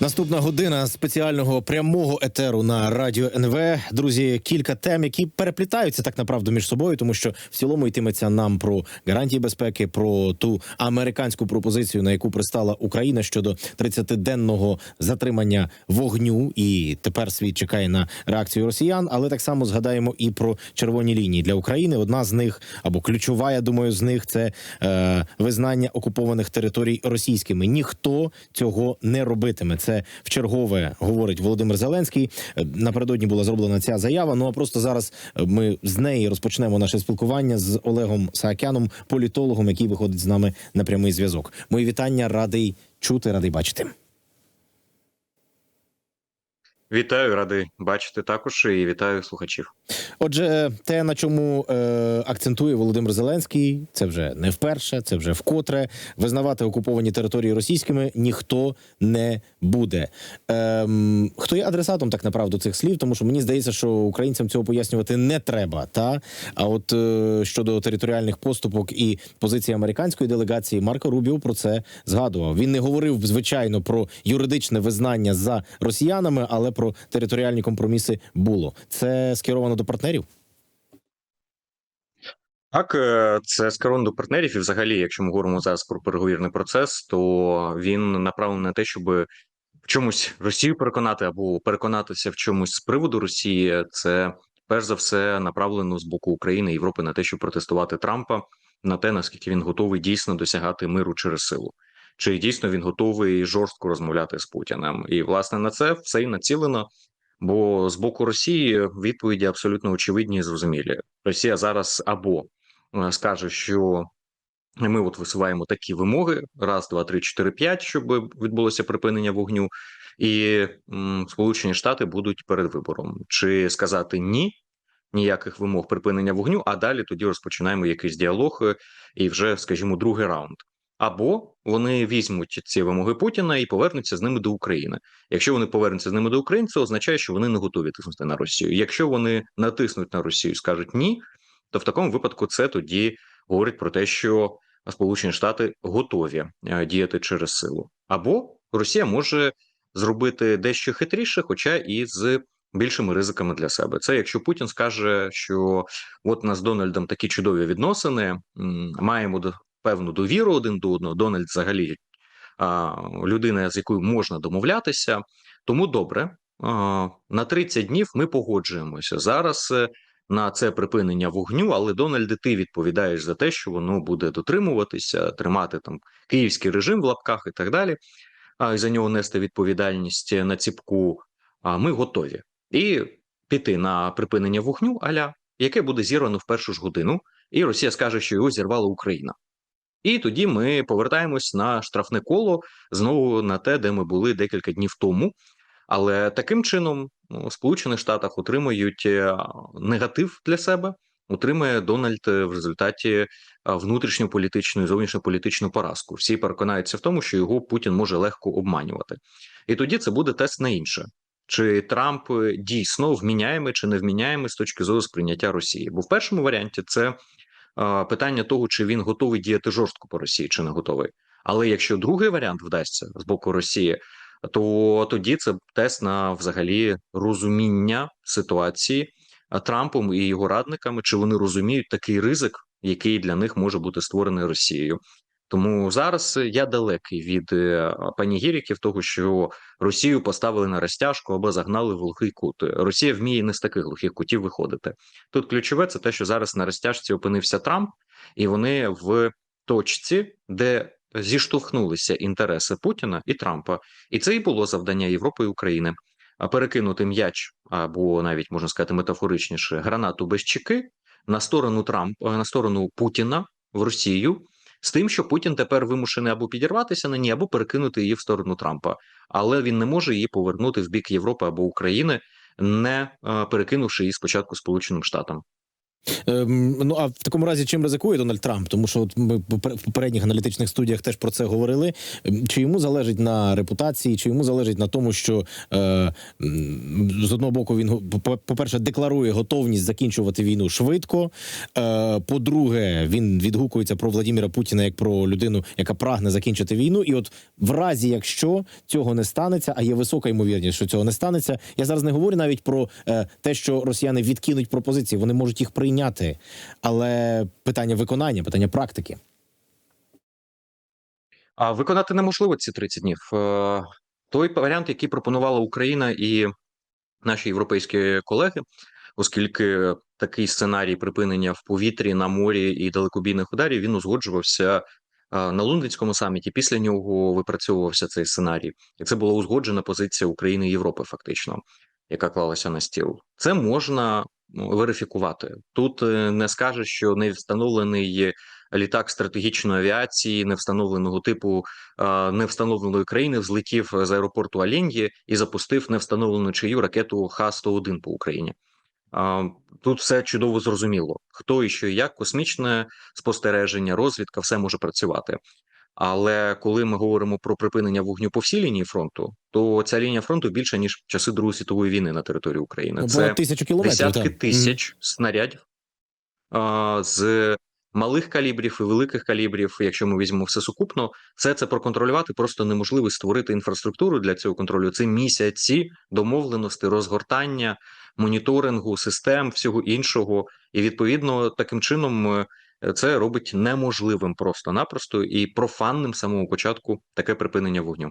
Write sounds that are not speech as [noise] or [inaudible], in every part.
Наступна година спеціального прямого етеру на радіо НВ. Друзі, кілька тем, які переплітаються так направду між собою, тому що в цілому йтиметься нам про гарантії безпеки, про ту американську пропозицію, на яку пристала Україна щодо 30-денного затримання вогню. І тепер світ чекає на реакцію росіян. Але так само згадаємо і про червоні лінії для України. Одна з них або ключова, я думаю, з них це е, визнання окупованих територій російськими. Ніхто цього не робитиме. Це в чергове говорить Володимир Зеленський. Е, Напередодні була зроблена ця заява. Ну а просто зараз е, ми з неї розпочнемо наше спілкування з Олегом Саакяном, політологом, який виходить з нами на прямий зв'язок. Мої вітання, радий чути, радий бачити. Вітаю, радий бачити також і вітаю слухачів. Отже, те, на чому е, акцентує Володимир Зеленський, це вже не вперше, це вже вкотре. Визнавати окуповані території російськими ніхто не буде. Ем, хто є адресатом так направду цих слів? Тому що мені здається, що українцям цього пояснювати не треба. Та а от е, щодо територіальних поступок і позиції американської делегації, Марко Рубіо про це згадував. Він не говорив звичайно про юридичне визнання за росіянами, але про територіальні компроміси було. Це скеровано до партнерів. Так, е, це скеровано до партнерів, і взагалі, якщо ми говоримо зараз про переговірний процес, то він направлений на те, щоб в чомусь Росію переконати або переконатися в чомусь з приводу Росії. Це перш за все направлено з боку України і Європи на те, щоб протестувати Трампа, на те, наскільки він готовий дійсно досягати миру через силу. Чи дійсно він готовий жорстко розмовляти з Путіним? І власне на це все і націлено. Бо з боку Росії відповіді абсолютно очевидні і зрозумілі. Росія зараз або е, скаже, що ми от висуваємо такі вимоги: раз, два, три, чотири, п'ять, щоб відбулося припинення вогню, і м, Сполучені Штати будуть перед вибором, чи сказати ні. Ніяких вимог припинення вогню, а далі тоді розпочинаємо якийсь діалог е, і вже, скажімо, другий раунд. Або вони візьмуть ці вимоги Путіна і повернуться з ними до України. Якщо вони повернуться з ними до України, це означає, що вони не готові тиснути на Росію. Якщо вони натиснуть на Росію, скажуть ні, то в такому випадку це тоді говорить про те, що Сполучені Штати готові е, діяти через силу, або Росія може зробити дещо хитріше, хоча і з більшими ризиками для себе. Це якщо Путін скаже, що от у нас з Дональдом такі чудові відносини, маємо певну довіру один до одного. Дональд взагалі людина, з якою можна домовлятися. Тому добре, на 30 днів ми погоджуємося зараз. е, На це припинення вогню, але Дональде, ти відповідаєш за те, що воно буде дотримуватися, тримати там київський режим в лапках і так далі, а за нього нести відповідальність на ціпку. А ми готові і піти на припинення вогню, аля яке буде зірвано в першу ж годину, і Росія скаже, що його зірвала Україна. І тоді ми повертаємось на штрафне коло знову на те, де ми були декілька днів тому. Але таким чином ну, в Сполучених Штатах отримують е, негатив для себе. Отримає Дональд е, в результаті а, внутрішньополітичну і зовнішньополітичну поразку. Всі переконаються в тому, що його Путін може легко обманювати, і тоді це буде тест на інше. Чи Трамп е, дійсно вміняємий чи не вміняємий з точки зору сприйняття Росії? Бо в першому варіанті це питання того, чи він готовий діяти жорстко по Росії, чи не готовий. Але якщо другий варіант вдасться з боку Росії, то тоді це тест на взагалі розуміння ситуації Трампом і його радниками, чи вони розуміють такий ризик, який для них може бути створений Росією. Тому зараз я далекий від е, панігіріків того, що Росію поставили на розтяжку або загнали в глухий кут. Росія вміє не з таких глухих кутів виходити. Тут ключове це те, що зараз на розтяжці опинився Трамп, і вони в точці, де зіштовхнулися інтереси Путіна і Трампа, і це і було завдання Європи і України. Перекинути м'яч або навіть можна сказати метафоричніше гранату без чеки на сторону Трампа на сторону Путіна в Росію. З тим, що Путін тепер вимушений або підірватися на ній, або перекинути її в сторону Трампа, але він не може її повернути в бік Європи або України, не е, перекинувши її спочатку Сполученим Штатам. Ем, ну а в такому разі чим ризикує Дональд Трамп? Тому що от ми в попередніх аналітичних студіях теж про це говорили. Ем, Чи йому залежить на репутації, чи йому залежить на тому, що е, з одного боку він по- по-перше, декларує готовність закінчувати війну швидко. Е, по-друге, він відгукується про Владіміра Путіна як про людину, яка прагне закінчити війну. І от в разі, якщо цього не станеться, а є висока ймовірність, що цього не станеться. Я зараз не говорю навіть про е, те, що росіяни відкинуть пропозиції, вони можуть їх прийняти, але питання виконання, питання практики. А виконати неможливо ці 30 днів. Е, Той варіант, який пропонувала Україна і наші європейські колеги, оскільки такий сценарій припинення в повітрі, на морі і далекобійних ударів він узгоджувався е, на лондонському саміті. Після нього випрацьовувався цей сценарій, і це була узгоджена позиція України і Європи, фактично, яка клалася на стіл. Це можна верифікувати. Тут е, не скажеш, що не встановлений літак стратегічної авіації, не встановленого типу е, невстановленої країни взлетів з аеропорту Аленьї і запустив невстановлену чию ракету Х-101 по Україні. Тут все чудово зрозуміло. Хто і що і як, космічне спостереження, розвідка, все може працювати. Але коли ми говоримо про припинення вогню по всій лінії фронту, то ця лінія фронту більша ніж в часи Другої світової війни на території України. Це тисячу кілометрів. десятки так. тисяч снарядів а, з малих калібрів і великих калібрів. Якщо ми візьмемо все сукупно, все це проконтролювати просто неможливо створити інфраструктуру для цього контролю. Це місяці домовленості, розгортання, моніторингу систем, всього іншого, і відповідно таким чином. Це робить неможливим просто-напросто і профанним самого початку таке припинення вогню.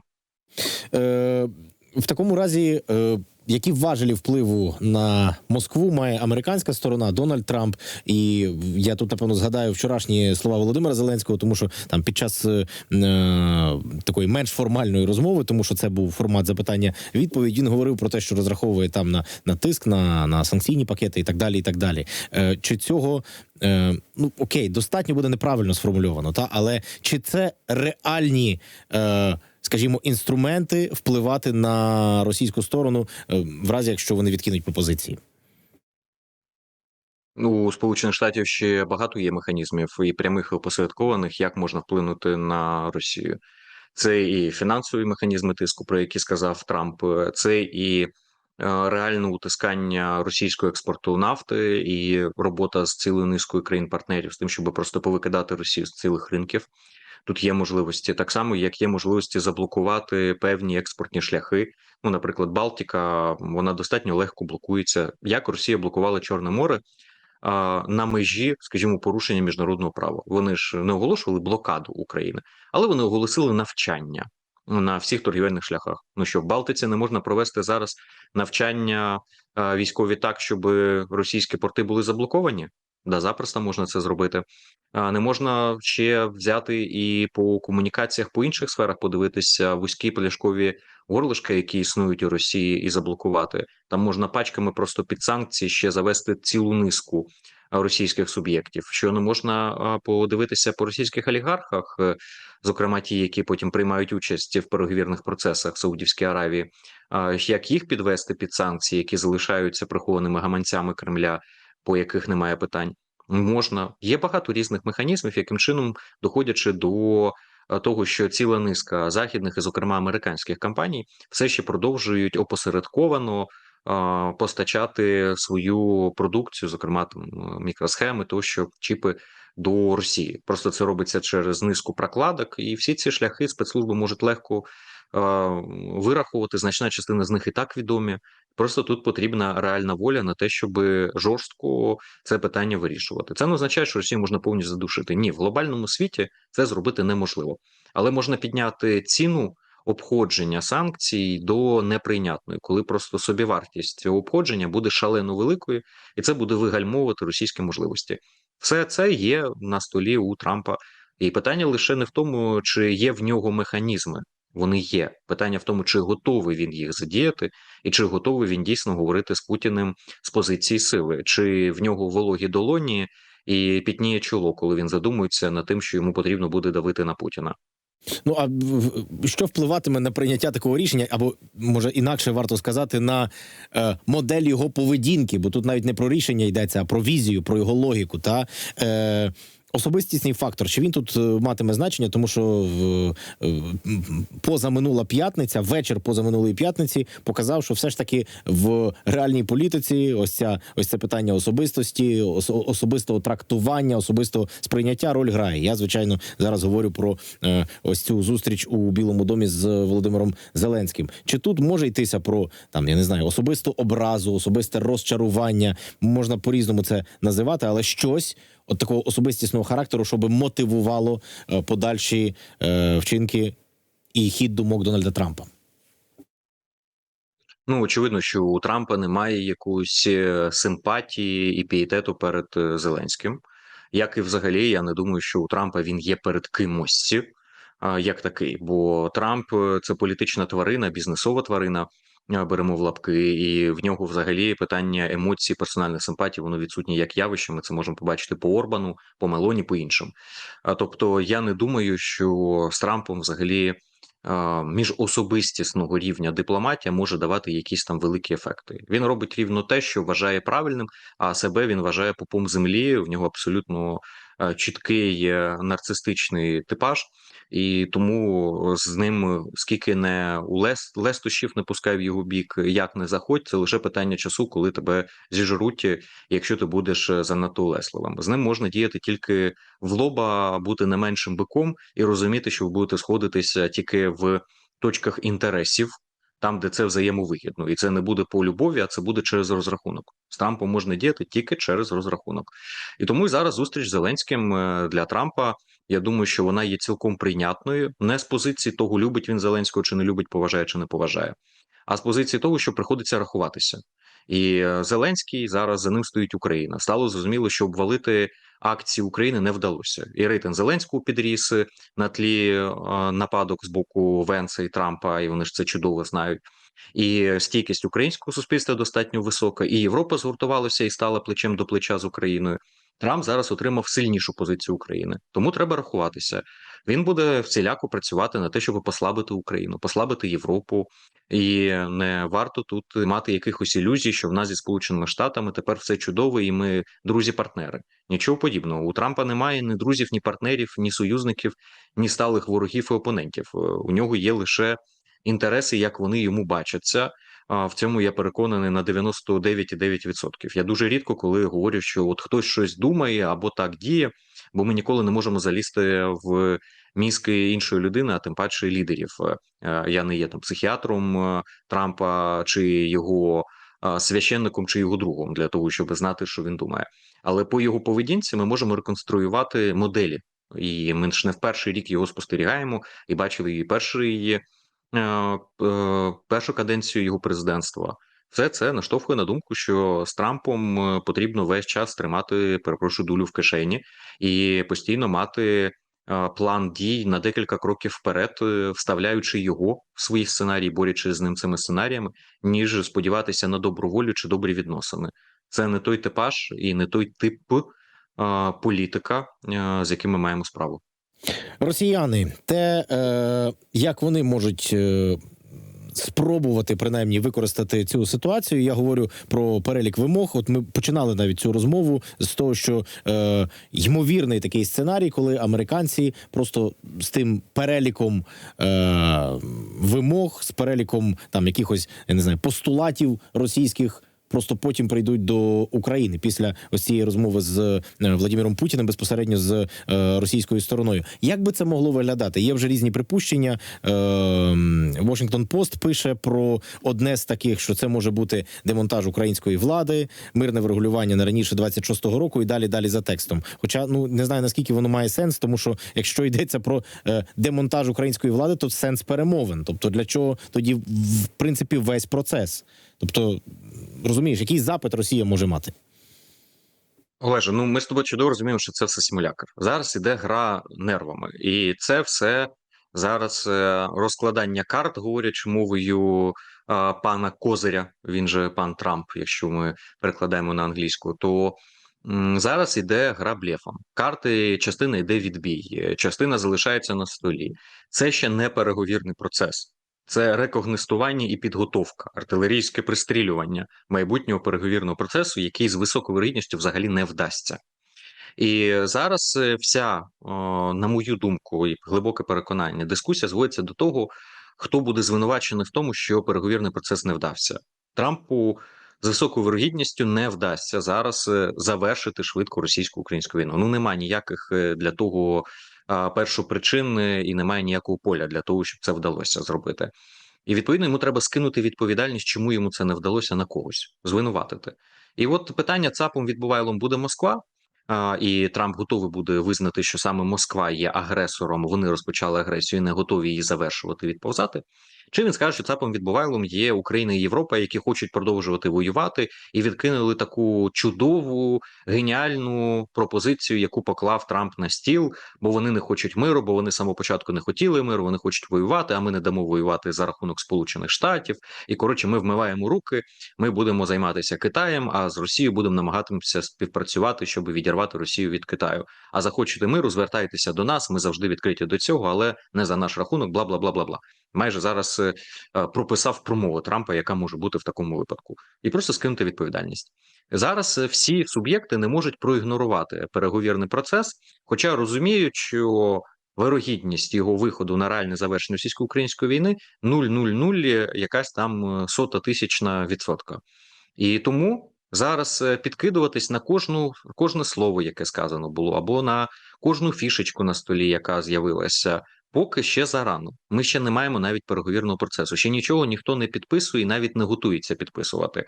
Е, в такому разі, е, які важелі впливу на Москву має американська сторона Дональд Трамп? І я тут напевно згадаю вчорашні слова Володимира Зеленського, тому що там під час е, е, такої менш формальної розмови, тому що це був формат запитання відповідь. Він говорив про те, що розраховує там на, на тиск, на, на санкційні пакети і так далі. І так далі. Е, чи цього е, ну окей, достатньо буде неправильно сформульовано, та але чи це реальні? Е, скажімо, інструменти впливати на російську сторону е, в разі, якщо вони відкинуть пропозиції. Ну, у Сполучених Штатів ще багато є механізмів і прямих і опосередкованих, як можна вплинути на Росію. Це і фінансові механізми тиску, про які сказав Трамп, це і е, реальне утискання російського експорту нафти, і робота з цілою низкою країн-партнерів з тим, щоб просто повикидати Росію з цілих ринків. Тут є можливості так само, як є можливості заблокувати певні експортні шляхи. Ну, наприклад, Балтіка вона достатньо легко блокується. Як Росія блокувала Чорне море на межі, скажімо, порушення міжнародного права. Вони ж не оголошували блокаду України, але вони оголосили навчання на всіх торгівельних шляхах. Ну що в Балтиці не можна провести зараз навчання військові так, щоб російські порти були заблоковані? Да, запросто можна це зробити. Не можна ще взяти і по комунікаціях по інших сферах подивитися вузькі пляшкові горлишка, які існують у Росії, і заблокувати. Там можна пачками просто під санкції ще завести цілу низку російських суб'єктів. Що не можна подивитися по російських олігархах, е, зокрема ті, які потім приймають участь в переговірних процесах Саудівській Аравії, як їх підвести під санкції, які залишаються прихованими гаманцями Кремля, по яких немає питань. Можна є багато різних механізмів, яким чином доходячи до е, того, що ціла низка західних і, зокрема, американських компаній, все ще продовжують опосередковано е, постачати свою продукцію, зокрема там е, мікросхеми, тощо чіпи до Росії. Просто це робиться через низку прокладок, і всі ці шляхи спецслужби можуть легко вирахувати. Значна частина з них і так відомі. Просто тут потрібна реальна воля на те, щоб жорстко це питання вирішувати. Це не означає, що Росію можна повністю задушити. Ні, в глобальному світі це зробити неможливо, але можна підняти ціну обходження санкцій до неприйнятної, коли просто собівартість цього обходження буде шалено великою, і це буде вигальмовувати російські можливості. Все це є на столі у Трампа, і питання лише не в тому, чи є в нього механізми. Вони є питання в тому, чи готовий він їх задіяти, і чи готовий він дійсно говорити з Путіним з позиції сили, чи в нього вологі долоні і пітніє чоло, коли він задумується над тим, що йому потрібно буде давити на Путіна. Ну а що впливатиме на прийняття такого рішення, або може інакше варто сказати на е, модель його поведінки, бо тут навіть не про рішення йдеться, а про візію, про його логіку. Та е, особистісний фактор. Чи він тут е, матиме значення, тому що е, позаминула п'ятниця, вечір позаминулої п'ятниці показав, що все ж таки в реальній політиці ось ця ось це питання особистості, особистого трактування, особистого сприйняття роль грає. Я звичайно зараз говорю про е, ось цю зустріч у Білому домі з Володимиром Зеленським. Чи тут може йтися про там, я не знаю, особисту образу, особисте розчарування? Можна по-різному це називати, але щось от такого особистісного характеру, щоб мотивувало е, подальші е, вчинки і хід думок Дональда Трампа. Ну, очевидно, що у Трампа немає якоїсь е, симпатії і пієтету перед Зеленським. Як і взагалі, я не думаю, що у Трампа він є перед кимось як такий. Бо Трамп це політична тварина, бізнесова тварина. Е, Беремо в лапки, і в нього взагалі питання емоцій, персональних симпатій, воно відсутнє як явище. Ми це можемо побачити по Орбану, по Мелоні, по іншим. А тобто, я не думаю, що з Трампом взагалі міжособистісного рівня дипломатія може давати якісь там великі ефекти. Він робить рівно те, що вважає правильним, а себе він вважає попом землі. В нього абсолютно е, чіткий е, нарцистичний типаж, і тому з ним скільки не у лес лестощів не пускай в його бік, як не заходь, це лише питання часу, коли тебе зіжруть, якщо ти будеш е, занадто улесливим. З ним можна діяти тільки в лоба, бути не меншим биком і розуміти, що ви будете сходитися тільки в точках інтересів, там, де це взаємовигідно, і це не буде по любові, а це буде через розрахунок. З Трампом можна діяти тільки через розрахунок. І тому і зараз зустріч з Зеленським е, для Трампа. Я думаю, що вона є цілком прийнятною, не з позиції того, любить він Зеленського чи не любить, поважає чи не поважає, а з позиції того, що приходиться рахуватися. І е, Зеленський зараз за ним стоїть Україна. Стало зрозуміло, що обвалити акції України не вдалося. І рейтинг Зеленського підріс е, на тлі е, нападок з боку Венса і Трампа, і вони ж це чудово знають. І стійкість українського суспільства достатньо висока, і Європа згуртувалася і стала плечем до плеча з Україною. Трамп зараз отримав сильнішу позицію України, тому треба рахуватися. Він буде всіляко працювати на те, щоб послабити Україну, послабити Європу, і не варто тут мати якихось ілюзій, що в нас зі сполученими штатами тепер все чудово, і ми друзі-партнери. Нічого подібного. У Трампа немає ні друзів, ні партнерів, ні союзників, ні сталих ворогів і опонентів. Е, У нього є лише інтереси, як вони йому бачаться. В цьому я переконаний на 99,9%. Я дуже рідко, коли говорю, що от хтось щось думає або так діє, бо ми ніколи не можемо залізти в мізки іншої людини, а тим паче лідерів. Е, Я не є там психіатром е, Трампа чи його е, священником, чи його другом для того, щоб знати, що він думає. Але по його поведінці ми можемо реконструювати моделі, і ми ж не в перший рік його спостерігаємо і бачили її перший е, е, першу каденцію його президентства. Все це наштовхує на думку, що з Трампом е, потрібно весь час тримати, перепрошую, дулю в кишені і постійно мати е, план дій на декілька кроків вперед, е, вставляючи його в свої сценарії, борючи з ним цими сценаріями, ніж сподіватися на добру волю чи добрі відносини. Це не той типаж і не той тип е, політика, е, з яким ми маємо справу. Росіяни, те, е, як вони можуть. Е, Спробувати принаймні використати цю ситуацію. Я говорю про перелік вимог. От ми починали навіть цю розмову з того, що е, ймовірний такий сценарій, коли американці просто з тим переліком е, вимог, з переліком там якихось я не знаю постулатів російських. Просто потім прийдуть до України після ось цієї розмови з е, Владимиром Путіним безпосередньо з е, російською стороною. Як би це могло виглядати? Є вже різні припущення. Е, Washington Post пише про одне з таких, що це може бути демонтаж української влади, мирне врегулювання не раніше 26-го року і далі далі за текстом. Хоча ну не знаю наскільки воно має сенс, тому що якщо йдеться про демонтаж української влади, то сенс перемовин. Тобто для чого тоді в принципі весь процес? Тобто розумієш, який запит Росія може мати? Олеже, ну ми з тобою чудово розуміємо, що це все симулятор. Зараз іде гра нервами, і це все зараз е, розкладання карт, говорячи мовою е, пана Козиря, він же пан Трамп, якщо ми перекладаємо на англійську, то м, зараз іде гра блефом. Карти частина йде відбій, е, частина залишається на столі. Це ще не переговірний процес. Це рекогнистування і підготовка, артилерійське пристрілювання майбутнього переговірного процесу, який з високою вирогідністю взагалі не вдасться. І зараз е, вся, на мою думку, і глибоке переконання, дискусія зводиться до того, хто буде звинувачений в тому, що переговірний процес не вдався. Трампу з високою вирогідністю не вдасться зараз е, завершити швидко російсько-українську війну. Ну немає ніяких е, для того першопричин і немає ніякого поля для того, щоб це вдалося зробити. І відповідно йому треба скинути відповідальність, чому йому це не вдалося на когось, звинуватити. І от питання ЦАПом відбувайлом буде Москва. І Трамп готовий буде визнати, що саме Москва є агресором. Вони розпочали агресію і не готові її завершувати, відповзати. Чи він скаже, що ЦАПом відбувайлом є Україна і Європа, які хочуть продовжувати воювати, і відкинули таку чудову геніальну пропозицію, яку поклав Трамп на стіл, бо вони не хочуть миру, бо вони самого початку не хотіли миру, вони хочуть воювати. А ми не дамо воювати за рахунок Сполучених Штатів. І коротше, ми вмиваємо руки. Ми будемо займатися Китаєм, а з Росією будемо намагатися співпрацювати, щоб відірвати Росію від Китаю. А захочете миру, звертайтеся до нас. Ми завжди відкриті до цього, але не за наш рахунок. Бла бла бла бла бла. Майже зараз е, е, прописав промову Трампа, яка може бути в такому випадку, і просто скинути відповідальність. Зараз е, всі суб'єкти не можуть проігнорувати переговірний процес, хоча розуміють, що вирогідність його виходу на реальне завершення російсько-української війни 0,00 якась там е, сота тисячна відсотка. І тому зараз е, підкидуватись на кожну кожне слово, яке сказано було, або на кожну фішечку на столі, яка з'явилася. Поки ще зарано. Ми ще не маємо навіть переговірного процесу. Ще нічого ніхто не підписує і навіть не готується підписувати,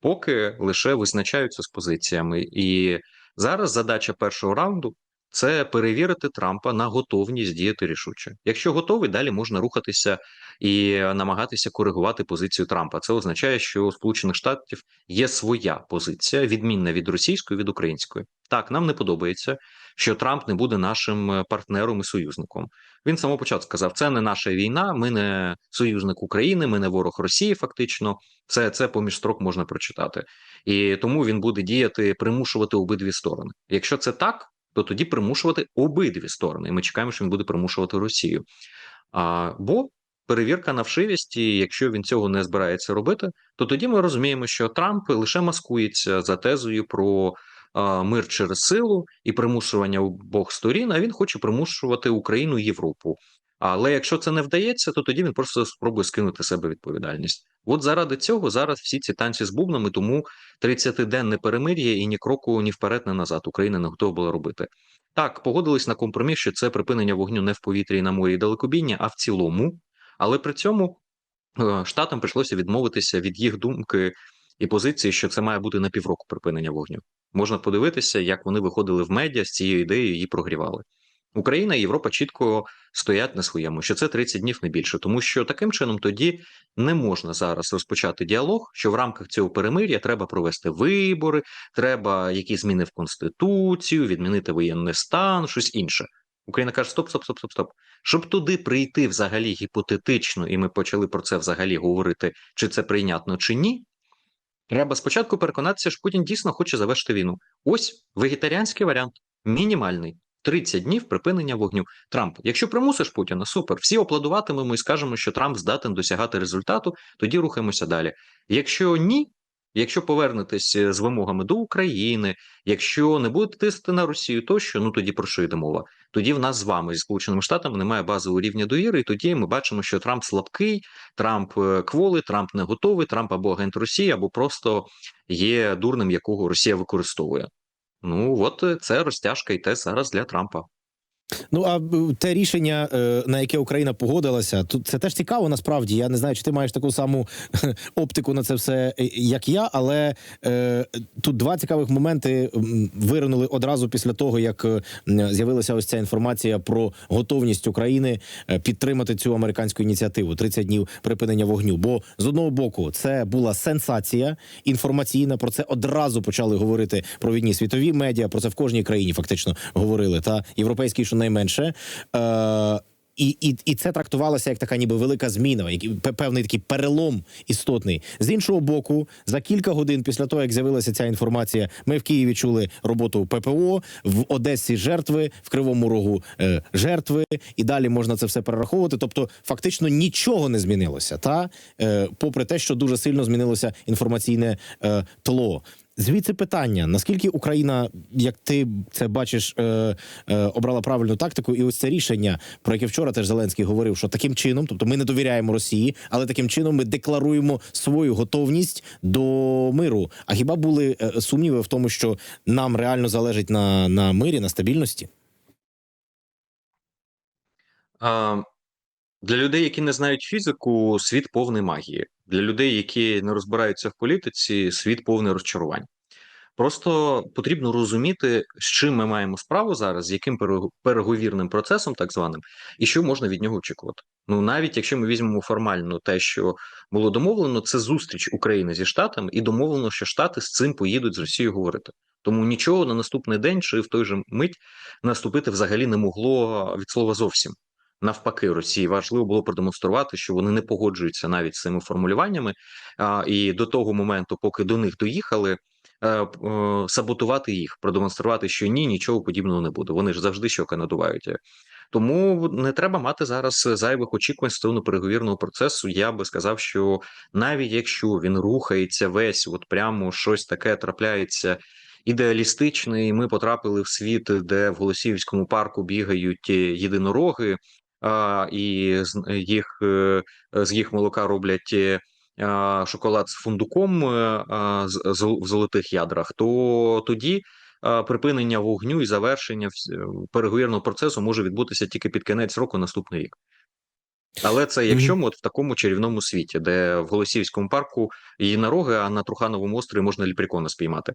поки лише визначаються з позиціями. І зараз задача першого раунду це перевірити Трампа на готовність діяти рішуче. Якщо готовий, далі можна рухатися і намагатися коригувати позицію Трампа. Це означає, що у Сполучених Штатів є своя позиція, відмінна від російської від української. Так, нам не подобається, що Трамп не буде нашим е, партнером і союзником. Він з самого початку сказав: це не наша війна, ми не союзник України, ми не ворог Росії. Фактично, це це поміж строк можна прочитати, і тому він буде діяти, примушувати обидві сторони. Якщо це так, то тоді примушувати обидві сторони. І ми чекаємо, що він буде примушувати Росію. А, Бо перевірка на вшивість, і якщо він цього не збирається робити, то тоді ми розуміємо, що Трамп лише маскується за тезою про а, мир через силу і примушування обох сторін. А він хоче примушувати Україну і Європу. Але якщо це не вдається, то тоді він просто спробує скинути себе відповідальність. От заради цього зараз всі ці танці з бубнами, тому 30-денне перемир'я і ні кроку, ні вперед, ні назад Україна не готова була робити. Так, погодились на компроміс, що це припинення вогню не в повітрі і на морі і далекобійня, а в цілому. Але при цьому е, штатам прийшлося відмовитися від їх думки і позиції, що це має бути на півроку припинення вогню. Можна подивитися, як вони виходили в медіа з цією ідеєю, її прогрівали. Україна і Європа чітко стоять на своєму, що це 30 днів не більше, тому що таким чином тоді не можна зараз розпочати діалог, що в рамках цього перемир'я треба провести вибори, треба якісь зміни в конституцію, відмінити воєнний стан, щось інше. Україна каже: стоп, стоп, стоп, стоп, стоп. Щоб туди прийти взагалі гіпотетично, і ми почали про це взагалі говорити, чи це прийнятно, чи ні. Треба спочатку переконатися, що Путін дійсно хоче завершити війну. Ось вегетаріанський варіант, мінімальний. 30 днів припинення вогню. Трамп, якщо примусиш Путіна, супер. Всі опладуватимемо і скажемо, що Трамп здатен досягати результату, тоді рухаємося далі. Якщо ні, якщо повернетесь з вимогами до України, якщо не будете тиснути на Росію, тощо ну тоді про що йде мова? Тоді в нас з вами зі сполученими штатами немає базового рівня довіри, і тоді ми бачимо, що Трамп слабкий, Трамп е, кволий, Трамп не готовий, Трамп або агент Росії, або просто є дурним, якого Росія використовує. Ну от е, це розтяжка йде зараз для Трампа. Ну а е, те рішення, е, на яке Україна погодилася, тут це теж цікаво. Насправді я не знаю, чи ти маєш таку саму [laughs] оптику на це все, е, як я. Але е, тут два цікавих моменти виринули одразу після того, як з'явилася ось ця інформація про готовність України підтримати цю американську ініціативу 30 днів припинення вогню. Бо з одного боку це була сенсація інформаційна. Про це одразу почали говорити провідні світові медіа. Про це в кожній країні фактично говорили. Та європейський, що найменше. Е, і, і, і це трактувалося як така, ніби велика зміна, пе- певний такий перелом істотний. З іншого боку, за кілька годин після того, як з'явилася ця інформація, ми в Києві чули роботу ППО, в Одесі жертви, в Кривому Рогу е, жертви, і далі можна це все перераховувати. Тобто, фактично нічого не змінилося, та е, попри те, що дуже сильно змінилося інформаційне е, тло. Звідси питання: наскільки Україна, як ти це бачиш, е, е, обрала правильну тактику, і ось це рішення, про яке вчора теж Зеленський говорив, що таким чином, тобто ми не довіряємо Росії, але таким чином ми декларуємо свою готовність до миру. А хіба були е, сумніви в тому, що нам реально залежить на, на мирі, на стабільності? Для людей, які не знають фізику, світ повний магії. Для людей, які не розбираються в політиці, світ повний розчарувань. Просто потрібно розуміти, з чим ми маємо справу зараз, з яким перего- переговірним процесом, так званим, і що можна від нього очікувати. Ну навіть якщо ми візьмемо формально те, що було домовлено, це зустріч України зі штатами, і домовлено, що штати з цим поїдуть з Росією говорити. Тому нічого на наступний день чи в той же мить наступити взагалі не могло від слова зовсім. Навпаки, Росії важливо було продемонструвати, що вони не погоджуються навіть з цими формулюваннями, і до того моменту, поки до них доїхали, е, е, саботувати їх, продемонструвати, що ні, нічого подібного не буде. Вони ж завжди щоки надувають. Тому не треба мати зараз зайвих очікувань стосовно переговірного процесу. Я би сказав, що навіть якщо він рухається весь, от прямо щось таке трапляється ідеалістичне, і ми потрапили в світ, де в Голосіївському парку бігають е, єдинороги, і з їх е, з їх молока роблять. Шоколад з фундуком в золотих ядрах, то тоді припинення вогню і завершення переговірного процесу може відбутися тільки під кінець року наступний рік. Але це якщо ми от в такому чарівному світі, де в Голосіївському парку єдинороги, а на Трухановому острові можна ліпрекона спіймати.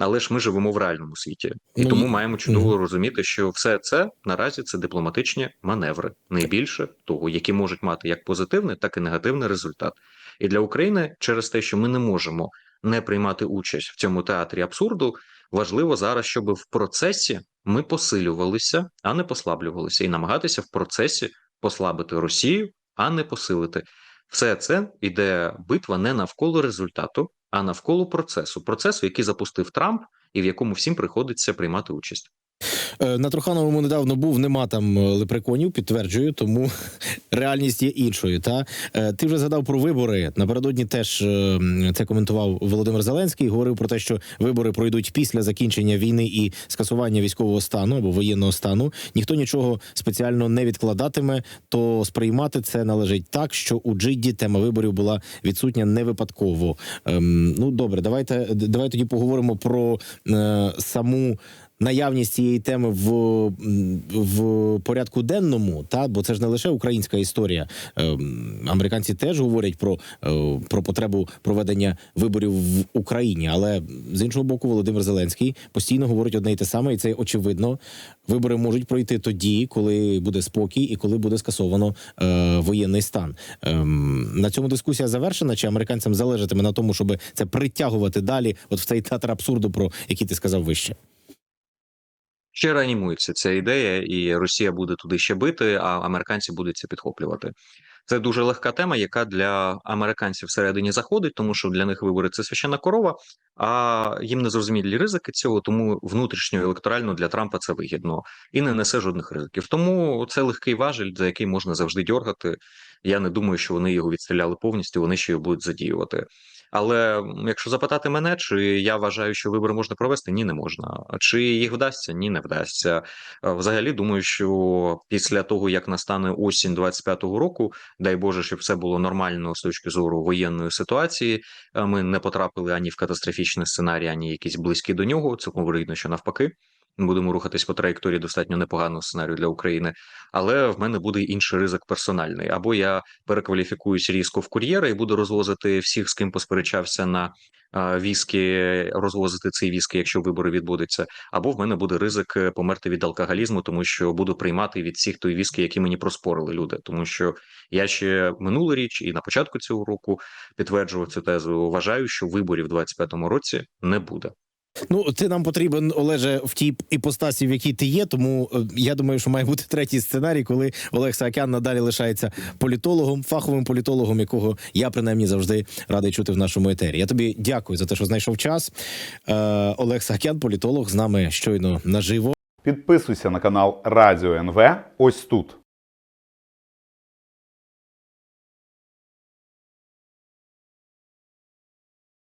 Але ж ми живемо в реальному світі, і Ну, тому і- маємо чудово розуміти, що все це наразі це дипломатичні маневри, найбільше того, які можуть мати як позитивний, так і негативний результат. І для України через те, що ми не можемо не приймати участь в цьому театрі абсурду, важливо зараз, щоб в процесі ми посилювалися, а не послаблювалися, і намагатися в процесі послабити Росію, а не посилити. Все це іде битва не навколо результату, а навколо процесу. Процесу, який запустив Трамп, і в якому всім приходиться приймати участь. Е, На Трухановому недавно був, нема там е, лепреконів, підтверджую, тому [laughs] реальність є іншою. Та Е, ти вже згадав про вибори. Напередодні теж це коментував Володимир Зеленський. Говорив про те, що вибори пройдуть після закінчення війни і скасування військового стану або воєнного стану. Ніхто нічого спеціально не відкладатиме. То сприймати це належить так, що у Джидді тема виборів була відсутня не випадково. Ем, ну добре, давайте давай тоді поговоримо про е, саму наявність цієї теми в, в порядку денному, та бо це ж не лише українська історія. Ем, Американці теж говорять про, е, про потребу проведення виборів в Україні. Але з іншого боку, Володимир Зеленський постійно говорить одне й те саме, і це очевидно. Вибори можуть пройти тоді, коли буде спокій і коли буде скасовано е, воєнний стан. Ем, на цьому дискусія завершена. Чи американцям залежатиме на тому, щоб це притягувати далі, от в цей театр абсурду, про який ти сказав вище? Ще реанімується ця ідея, і Росія буде туди ще бити, а американці будуть це підхоплювати. Це дуже легка тема, яка для американців всередині заходить, тому що для них вибори це священна корова, а їм не зрозумілі ризики цього, тому внутрішньо електорально для Трампа це вигідно і не несе жодних ризиків. Тому це легкий важель, за який можна завжди дьоргати. Я не думаю, що вони його відстріляли повністю, вони ще його будуть задіювати. Але якщо запитати мене, чи я вважаю, що вибори можна провести, ні, не можна. Чи їх вдасться? Ні, не вдасться. Е, Взагалі думаю, що після того, як настане осінь 25-го року, дай Боже, щоб все було нормально з точки зору воєнної ситуації. е, Ми не потрапили ані в катастрофічний сценарій, ані якийсь близький до нього. Цілком вигідно, що навпаки. Будемо рухатись по траєкторії достатньо непоганого сценарію для України, але в мене буде інший ризик персональний. Або я перекваліфікуюсь різко в кур'єра і буду розвозити всіх, з ким посперечався на віскі, розвозити цей віскі, якщо вибори відбудуться. Або в мене буде ризик е, померти від алкоголізму, тому що буду приймати від всіх той віскі, які мені проспорили люди. Тому що я ще минулу річ і на початку цього року підтверджував цю тезу. Вважаю, що виборів в 25-му році не буде. Ну, ти нам потрібен, Олеже, в тій іпостасі, в якій ти є. Тому е, я думаю, що має бути третій сценарій, коли Олег Саакян надалі лишається політологом, фаховим політологом, якого я принаймні завжди радий чути в нашому етері. Я тобі дякую за те, що знайшов час. Е, Олег Саакян, політолог, з нами щойно наживо. Підписуйся на канал Радіо НВ ось тут.